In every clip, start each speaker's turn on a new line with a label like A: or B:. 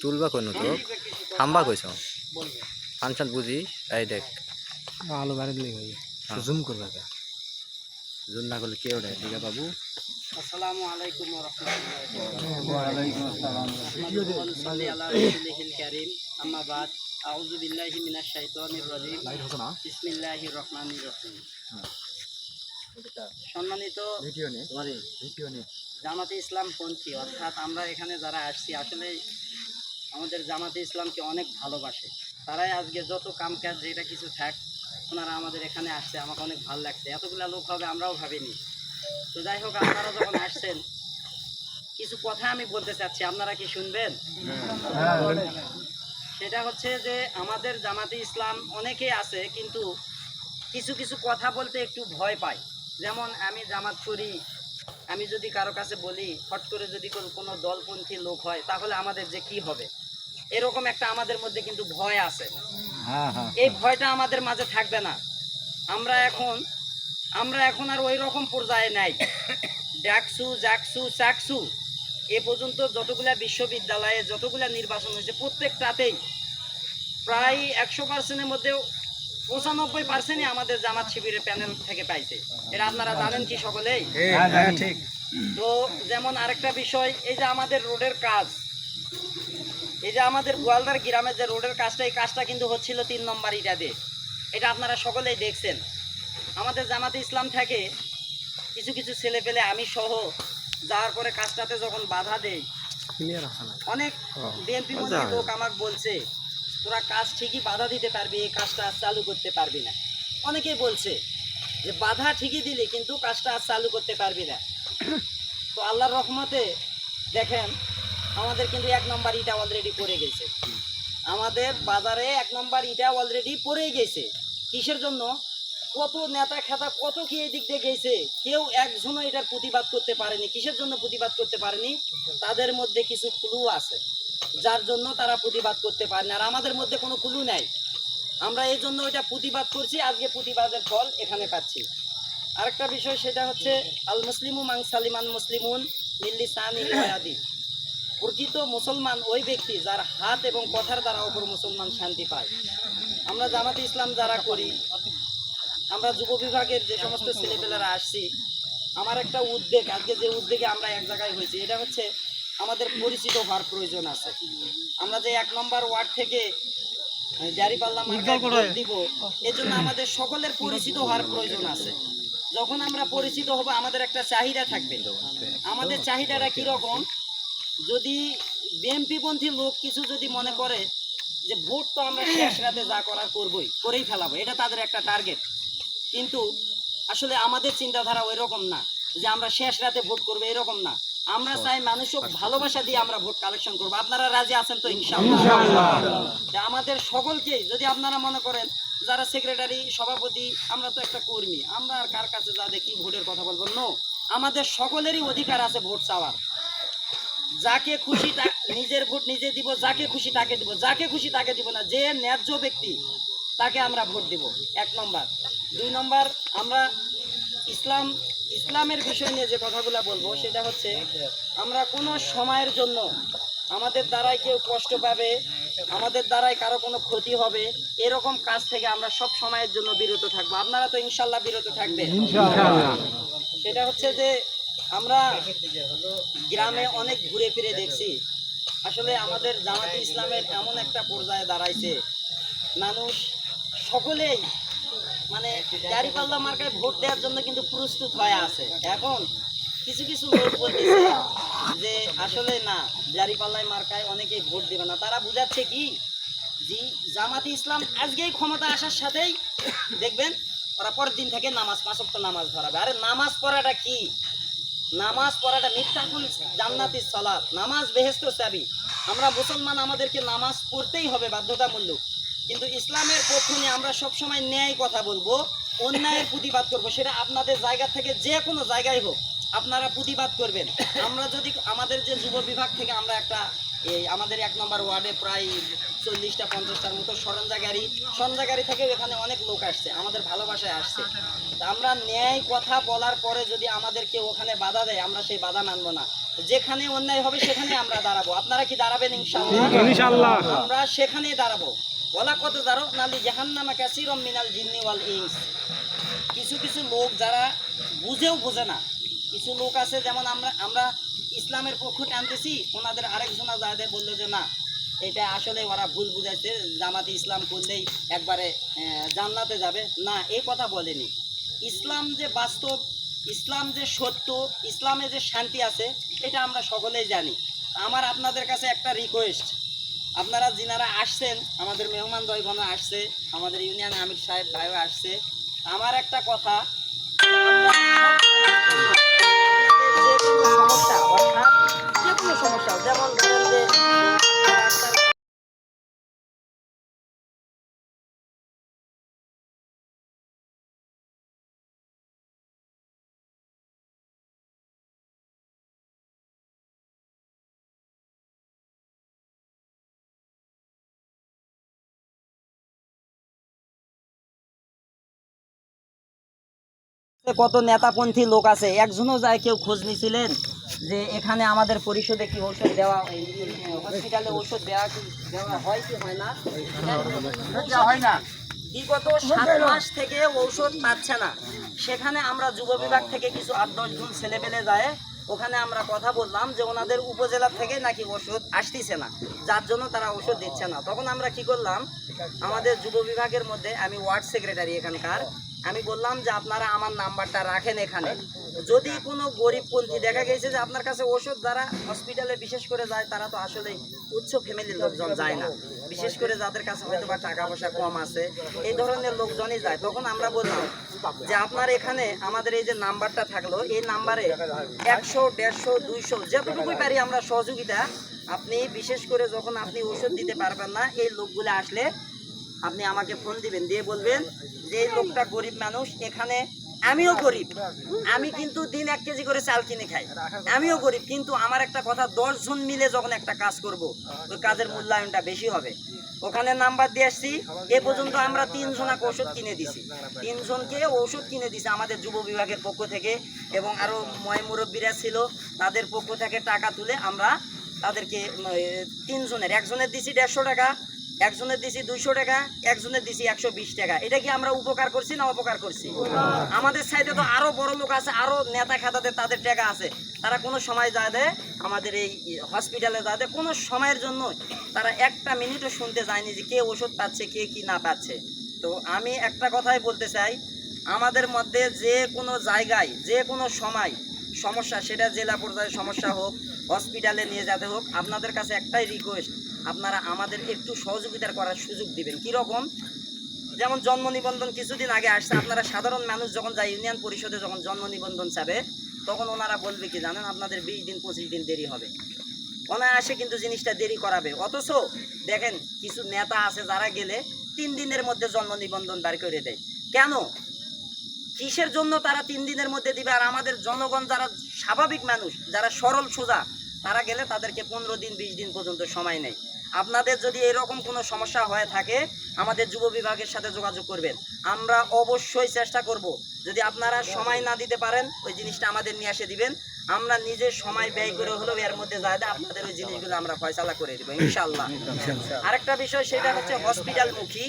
A: তুলবা কইনো তো? থামবা কইছ? ফাংশন বুঝি? এই দেখ।
B: আলো বারে দিলে
A: হই
B: জুম করবা কা।
A: জুম না করলে কেউ দেখ দিগা বাবু।
C: আসসালামু আলাইকুম ওয়া রাহমাতুল্লাহি ওয়া আলাইকুম আসসালাম। কারীম। আম্মা বাদ। আউযু বিল্লাহি মিনাশ শাইতানির রাজিম। বিসমিল্লাহির রহমানির রহিম। হ্যাঁ। সম্মানিত
B: ভিডিও নে। ভিডিও নে।
C: জামাতে ইসলাম পন্থী অর্থাৎ আমরা এখানে যারা আসছি, আসলে আমাদের জামাতে ইসলামকে অনেক ভালোবাসে। তারাই আজকে যত কাম কাজ যেটা কিছু থাক, ওনারা আমাদের এখানে আসছে, আমাকে অনেক ভালো লাগছে। এতগুলা লোক হবে, আমরাও ভাবিনি। তো যাই হোক, আপনারা যখন আসছেন, কিছু কথা আমি বলতে চাচ্ছি। আপনারা কি শুনবেন? সেটা হচ্ছে যে, আমাদের জামাতে ইসলাম অনেকেই আছে, কিন্তু কিছু কিছু কথা বলতে একটু ভয় পায়। যেমন, আমি জামাত করি আমি যদি কারও কাছে বলি হট করে যদি কোনো- দলপন্থী লোক হয় তাহলে আমাদের যে কি হবে? এরকম একটা আমাদের মধ্যে কিন্তু ভয় আছে।
B: হ্যাঁ হ্যাঁ
C: এই ভয়টা আমাদের মাঝে থাকবে না। আমরা এখন আমরা এখন আর ওই রকম পর্যায়ে নাই। ডাকসু জাকসু চাকসু এ পর্যন্ত যতগুলা বিশ্ববিদ্যালয়ে যতগুলা নির্বাচন হয়েছে প্রত্যেকটাতেই প্রায় একশো পার্সেন্টের মধ্যে পঁচানব্বই পার্সেন্টই আমাদের জামাত শিবিরের প্যানেল থেকে পাইছে। এটা আপনারা জানেন কি সকলেই?
B: হ্যাঁ ঠিক।
C: তো যেমন আরেকটা বিষয় এই যে আমাদের রোডের কাজ এই যে আমাদের গোয়ালদার গ্রামের যে রোডের কাজটা এই কাজটা কিন্তু হচ্ছিল তিন নম্বর ইটা দিয়ে। এটা আপনারা সকলেই দেখছেন। আমাদের জামাতে ইসলাম থেকে কিছু কিছু ছেলে পেলে আমি সহ যাওয়ার পরে কাজটাতে যখন বাধা দেই
B: না।
C: অনেক বিএনপি মন্ত্রী লোক আমাকে বলছে তোরা কাজ ঠিকই বাধা দিতে পারবি, এই কাজটা আর চালু করতে পারবি না। অনেকেই বলছে যে বাধা ঠিকই দিলি, কিন্তু কাজটা আর চালু করতে পারবি না। তো আল্লাহর রহমতে দেখেন, আমাদের কিন্তু এক নম্বর ইটা অলরেডি পড়ে গেছে। আমাদের বাজারে এক নম্বর ইটা অলরেডি পড়ে গেছে। কিসের জন্য? কত নেতা খেতা কত কি এই দিক দিয়ে গেছে? কেউ একজনও এটার প্রতিবাদ করতে পারেনি। কিসের জন্য প্রতিবাদ করতে পারেনি? তাদের মধ্যে কিছু ক্লু আছে। যার জন্য তারা প্রতিবাদ করতে পারে না। আর আমাদের মধ্যে কোনো ক্লু নাই। আমরা এই জন্য ওইটা প্রতিবাদ করছি, আজকে প্রতিবাদের ফল এখানে পাচ্ছি। আরেকটা বিষয় সেটা হচ্ছে, আল মুসলিমু মাং সালিমান মুসলিমুন মিল্লি সানি প্রকৃত মুসলমান ওই ব্যক্তি যার হাত এবং কথার দ্বারা ওপর মুসলমান শান্তি পায়। আমরা জামাতে ইসলাম যারা করি, আমরা যুব বিভাগের যে সমস্ত ছেলেপেলেরা আসছি, আমার একটা উদ্বেগ, আজকে যে উদ্বেগে আমরা এক জায়গায় হয়েছি, এটা হচ্ছে আমাদের পরিচিত হওয়ার প্রয়োজন আছে। আমরা যে এক নম্বর ওয়ার্ড থেকে দিব আমাদের সকলের পরিচিত হওয়ার প্রয়োজন আছে। যখন আমরা পরিচিত হব আমাদের একটা চাহিদা থাকবে। আমাদের চাহিদাটা কীরকম? যদি বিএনপি পন্থী লোক কিছু যদি মনে করে যে ভোট তো আমরা শেষ রাতে যা করার করবই করেই ফেলাবো এটা তাদের একটা টার্গেট। কিন্তু আসলে আমাদের চিন্তাধারা ওই রকম না যে আমরা শেষ রাতে ভোট করব এরকম না। আমরা চাই মানুষক ভালোবাসা দিয়ে আমরা ভোট কালেকশন করব। আপনারা রাজি আছেন তো ইনশাআল্লাহ? আমাদের সকলকে যদি আপনারা মনে করেন যারা সেক্রেটারি সভাপতি আমরা তো একটা কর্মী আমরা আর কার কাছে যা দেখি ভোটের কথা বলব? নো আমাদের সকলেরই অধিকার আছে ভোট চাওয়ার। যাকে খুশি নিজের ভোট নিজে দিব যাকে খুশি তাকে দিব যাকে খুশি তাকে দিব না যে ন্যায্য ব্যক্তি তাকে আমরা ভোট দিব। এক নম্বর। দুই নম্বর আমরা ইসলাম ইসলামের বিষয় নিয়ে যে কথাগুলো বলব সেটা হচ্ছে আমরা কোনো সময়ের জন্য আমাদের দ্বারাই কেউ কষ্ট পাবে আমাদের দ্বারাই কারও কোনো ক্ষতি হবে এরকম কাজ থেকে আমরা সব সময়ের জন্য বিরত থাকব। আপনারা তো ইনশাল্লাহ বিরত থাকবেন। সেটা হচ্ছে যে আমরা গ্রামে অনেক ঘুরে ফিরে দেখছি। আসলে আমাদের জামাতে ইসলামের এমন একটা পর্যায়ে দাঁড়াইছে। মানুষ সকলেই মানে গাড়ি পাল্লা মার্কায় ভোট দেওয়ার জন্য কিন্তু প্রস্তুত হয়ে আছে। এখন কিছু কিছু লোক বলতেছে যে আসলে না জারি পাল্লায় মার্কায় অনেকেই ভোট দেবে না। তারা বুঝাচ্ছে কি? জি, জামাতে ইসলাম আজকেই ক্ষমতা আসার সাথেই দেখবেন ওরা পরের দিন থেকে নামাজ পাঁচক্ত নামাজ ধরাবে। আরে নামাজ পড়াটা কি? নামাজ পড়াটা মিথ্যাকুল জান্নাতি সালাত। নামাজ বেহেস্ত চাবি আমরা মুসলমান আমাদেরকে নামাজ পড়তেই হবে বাধ্যতামূলক। কিন্তু ইসলামের পক্ষ নিয়ে আমরা সবসময় ন্যায় কথা বলব অন্যায়ের প্রতিবাদ করব সেটা আপনাদের জায়গা থেকে যে কোনো জায়গায় হোক আপনারা প্রতিবাদ করবেন। আমরা যদি আমাদের যে যুব বিভাগ থেকে আমরা একটা এই আমাদের এক নম্বর ওয়ার্ডে প্রায় চল্লিশটা পঞ্চাশটার মতো সরঞ্জা গাড়ি সরঞ্জা গাড়ি থেকে এখানে অনেক লোক আসছে আমাদের ভালোবাসায় আসছে। তা আমরা ন্যায় কথা বলার পরে যদি আমাদের কেউ ওখানে বাধা দেয় আমরা সেই বাধা মানবো না। যেখানে অন্যায় হবে সেখানে আমরা দাঁড়াবো। আপনারা কি দাঁড়াবেন ইনশাআল্লাহ। আমরা সেখানেই দাঁড়াবো। বলা কত দাঁড়ো নালি জাহান্নামা কাসিরম মিনাল জিন্নি ওয়াল ইনস। কিছু কিছু লোক যারা বুঝেও বোঝে না। কিছু লোক আছে, যেমন আমরা আমরা ইসলামের পক্ষ টানতেছি, ওনাদের আরেকজনা যাদের বলল যে না, এটা আসলে ওরা ভুল বুঝাইছে, জামাতে ইসলাম করলেই একবারে জান্নাতে যাবে। না এই কথা বলেনি। ইসলাম যে বাস্তব, ইসলাম যে সত্য, ইসলামে যে শান্তি আছে, এটা আমরা সকলেই জানি। আমার আপনাদের কাছে একটা রিকোয়েস্ট আপনারা যিনারা আসছেন, আমাদের মেহমান দয়গণ আসছে, আমাদের ইউনিয়ন আমির সাহেব ভাইও আসছে। আমার একটা কথা সমস্যা, যেমন ধরেন যে কত নেতাপন্থী লোক আছে একজনও যায় কেউ খোঁজ নিছিলেন যে এখানে আমাদের পরিষদে কি ঔষধ দেওয়া হসপিটালে ঔষধ দেওয়া কি দেওয়া হয় কি হয় না? হয় না। বিগত সাত মাস থেকে ঔষধ পাচ্ছে না। সেখানে আমরা যুব বিভাগ থেকে কিছু আট দশ জন ছেলেপেলে যায়। ওখানে আমরা কথা বললাম যে ওনাদের উপজেলা থেকে নাকি ওষুধ আসতেছে না। যার জন্য তারা ওষুধ দিচ্ছে না। তখন আমরা কি করলাম আমাদের যুব বিভাগের মধ্যে আমি ওয়ার্ড সেক্রেটারি এখানকার। আমি বললাম যে আপনারা আমার নাম্বারটা রাখেন এখানে। যদি কোনো গরিবপন্থী দেখা গেছে যে আপনার কাছে ওষুধ যারা হসপিটালে বিশেষ করে যায়, তারা তো আসলে উচ্চ ফ্যামিলির লোকজন যায় না। বিশেষ করে যাদের কাছে হয়তো বা টাকা পয়সা কম আছে, এই ধরনের লোকজনই যায়। তখন আমরা বললাম যে আপনার এখানে আমাদের এই যে নাম্বারটা থাকল, এই নাম্বারে একশো, দেড়শো, দুইশো, যতটুকুই পারি আমরা সহযোগিতা, আপনি বিশেষ করে যখন আপনি ওষুধ দিতে পারবেন না, এই লোকগুলো আসলে আপনি আমাকে ফোন দিবেন, দিয়ে বলবেন যে লোকটা গরিব মানুষ, এখানে আমিও গরিব। আমি কিন্তু দিন এক কেজি করে চাল কিনে খাই। আমিও গরিব, কিন্তু আমার একটা কথা, দশ জন মিলে যখন একটা কাজ করব, ওই কাজের মূল্যায়নটা বেশি হবে। ওখানে নাম্বার দিয়ে আসছি, এ পর্যন্ত আমরা তিনজনাকে ওষুধ কিনে দিছি। তিনজনকে ওষুধ কিনে দিছি আমাদের যুব বিভাগের পক্ষ থেকে এবং আরও ময় মুরব্বীরা ছিল, তাদের পক্ষ থেকে টাকা তুলে আমরা তাদেরকে তিনজনের, একজনের দিছি দেড়শো টাকা একজনের দিছি দুইশো টাকা, একজনের দিছি একশো বিশ টাকা। এটা কি আমরা উপকার করছি না অপকার করছি? আমাদের সাইডে তো আরও বড় লোক আছে, আরও নেতা খাতাতে তাদের টাকা আছে। তারা কোনো সময় দেয় আমাদের এই হসপিটালে দেয় কোনো সময়ের জন্য তারা একটা মিনিটও শুনতে যায়নি যে কে ওষুধ পাচ্ছে, কে কি না পাচ্ছে। তো আমি একটা কথাই বলতে চাই, আমাদের মধ্যে যে কোনো জায়গায়, যে কোনো সময় সমস্যা, সেটা জেলা পর্যায়ে সমস্যা হোক হসপিটালে নিয়ে যেতে হোক, আপনাদের কাছে একটাই রিকোয়েস্ট আপনারা আমাদের একটু সহযোগিতার করার সুযোগ দিবেন। কীরকম যেমন জন্ম নিবন্ধন কিছুদিন আগে আসছে, আপনারা সাধারণ মানুষ যখন যায় ইউনিয়ন পরিষদে যখন জন্ম নিবন্ধন চাবে, তখন ওনারা বলবে কি, জানেন আপনাদের বিশ দিন, পঁচিশ দিন দেরি হবে। অনায়াসে কিন্তু জিনিসটা দেরি করাবে। অথচ দেখেন, কিছু নেতা আছে যারা গেলে তিন দিনের মধ্যে জন্ম নিবন্ধন বার করে দেয়। কেন? কিসের জন্য তারা তিন দিনের মধ্যে দিবে? আর আমাদের জনগণ যারা স্বাভাবিক মানুষ, যারা সরল সোজা তারা গেলে তাদেরকে পনেরো দিন বিশ দিন পর্যন্ত সময় নেই আপনাদের যদি এরকম কোনো সমস্যা হয়ে থাকে আমাদের যুব বিভাগের সাথে যোগাযোগ করবেন। আমরা অবশ্যই চেষ্টা করব যদি আপনারা সময় না দিতে পারেন ওই জিনিসটা আমাদের নিয়ে এসে দিবেন। আমরা নিজের সময় ব্যয় করে হলেও এর মধ্যে যায় আপনাদের ওই জিনিসগুলো আমরা ফয়সালা করে দেবো ইনশাল্লাহ আরেকটা বিষয় সেটা হচ্ছে হসপিটালমুখী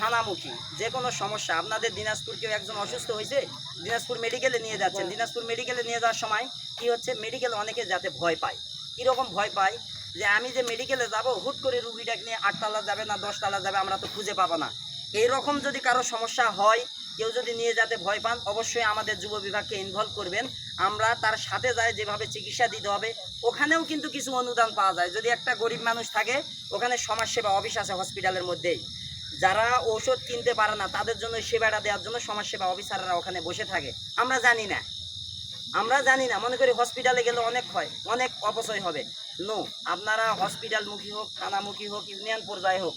C: থানামুখী। যে কোনো সমস্যা আপনাদের দিনাজপুর কেউ একজন অসুস্থ হয়েছে দিনাজপুর মেডিকেলে নিয়ে যাচ্ছেন। দিনাজপুর মেডিকেলে নিয়ে যাওয়ার সময় কি হচ্ছে মেডিকেল অনেকে যাতে ভয় পায়। কীরকম ভয় পায় যে আমি যে মেডিকেলে যাব হুট করে রুগীটাকে নিয়ে আটতলা যাবে না দশতলা যাবে আমরা তো খুঁজে পাবো না। এইরকম যদি কারও সমস্যা হয় কেউ যদি নিয়ে যাতে ভয় পান অবশ্যই আমাদের যুব বিভাগকে ইনভলভ করবেন। আমরা তার সাথে যাই যেভাবে চিকিৎসা দিতে হবে। ওখানেও কিন্তু কিছু অনুদান পাওয়া যায়। যদি একটা গরিব মানুষ থাকে ওখানে সমাজসেবা অফিস আছে হসপিটালের মধ্যেই। যারা ঔষধ কিনতে পারে না, তাদের জন্য সেবাটা দেওয়ার জন্য সমাজসেবা অফিসাররা ওখানে বসে থাকে। আমরা জানি না। আমরা জানি না। মনে করি হসপিটালে গেলে অনেক হয়, অনেক অপচয় হবে। নো, আপনারা হসপিটালমুখী হোক, থানামুখী হোক, ইউনিয়ন পর্যায়ে হোক,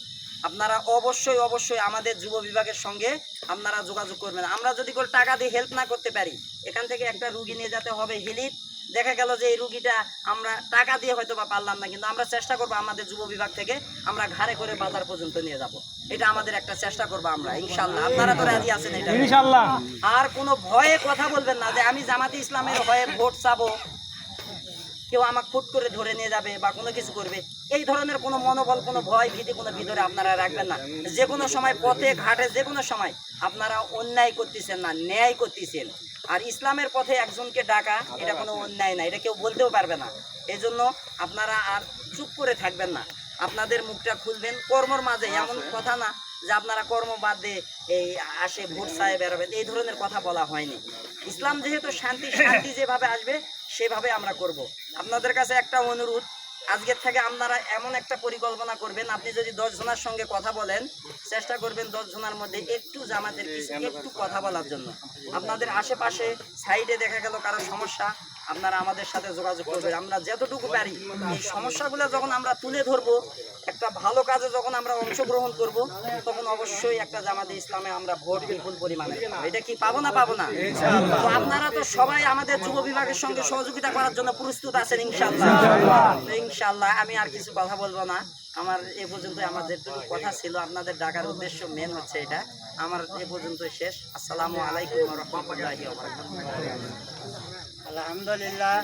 C: আপনারা অবশ্যই অবশ্যই আমাদের যুব বিভাগের সঙ্গে আপনারা যোগাযোগ করবেন। আমরা যদি কোনো টাকা দিয়ে হেল্প না করতে পারি, এখান থেকে একটা রুগী নিয়ে যেতে হবে হিলিত দেখা গেল যে এই রুগীটা আমরা টাকা দিয়ে হয়তো বা পারলাম না কিন্তু আমরা চেষ্টা করব আমাদের যুব বিভাগ থেকে আমরা ঘাড়ে করে বাজার পর্যন্ত নিয়ে যাব। এটা আমাদের একটা চেষ্টা করব আমরা ইনশাল্লাহ আপনারা তো রাজি আছেন এটা
B: ইনশাআল্লাহ।
C: আর কোনো ভয়ে কথা বলবেন না যে আমি জামাতে ইসলামের হয়ে ভোট চাবো। কেউ আমাকে ফুট করে ধরে নিয়ে যাবে বা কোনো কিছু করবে। এই ধরনের কোনো মনোবল কোনো ভয় ভীতি কোনো ভিতরে আপনারা রাখবেন না। যে কোনো সময় পথে ঘাটে যে কোনো সময় আপনারা অন্যায় করতেছেন না ন্যায় করতেছেন। আর ইসলামের পথে একজনকে ডাকা এটা কোনো অন্যায় না এটা কেউ বলতেও পারবে না। এই জন্য আপনারা আর চুপ করে থাকবেন না। আপনাদের মুখটা খুলবেন কর্মর মাঝে এমন কথা না যে আপনারা কর্ম বাদ দিয়ে এই আসে ভোট চায় বেরোবেন এই ধরনের কথা বলা হয়নি। ইসলাম যেহেতু শান্তি শান্তি যেভাবে আসবে সেভাবে আমরা করব। আপনাদের কাছে একটা অনুরোধ আজকের থেকে আপনারা এমন একটা পরিকল্পনা করবেন, আপনি যদি দশ জনের সঙ্গে কথা বলেন, চেষ্টা করবেন দশ জনের মধ্যে একটু জামাতের একটু কথা বলার জন্য। আপনাদের আশেপাশে সাইডে দেখা গেল কারও সমস্যা আপনারা আমাদের সাথে যোগাযোগ করবেন আমরা যতটুকু পারি এই সমস্যাগুলো যখন আমরা তুলে ধরবো একটা ভালো কাজে যখন আমরা অংশগ্রহণ করব তখন অবশ্যই একটা জামাতে ইসলামে আমরা ভোট বিপুল পরিমাণে এটা কি পাবো না পাবো না? তো আপনারা তো সবাই আমাদের যুব বিভাগের সঙ্গে সহযোগিতা করার জন্য প্রস্তুত আছেন ইনশাল্লাহ ইনশাল্লাহ আমি আর কিছু কথা বলব না। আমার এ পর্যন্ত আমার যেটুকু কথা ছিল আপনাদের ডাকার উদ্দেশ্য মেন হচ্ছে এটা। আমার এ পর্যন্ত শেষ। আসসালামু আলাইকুম রহমতুল্লাহি
B: আলহামদুলিল্লাহ।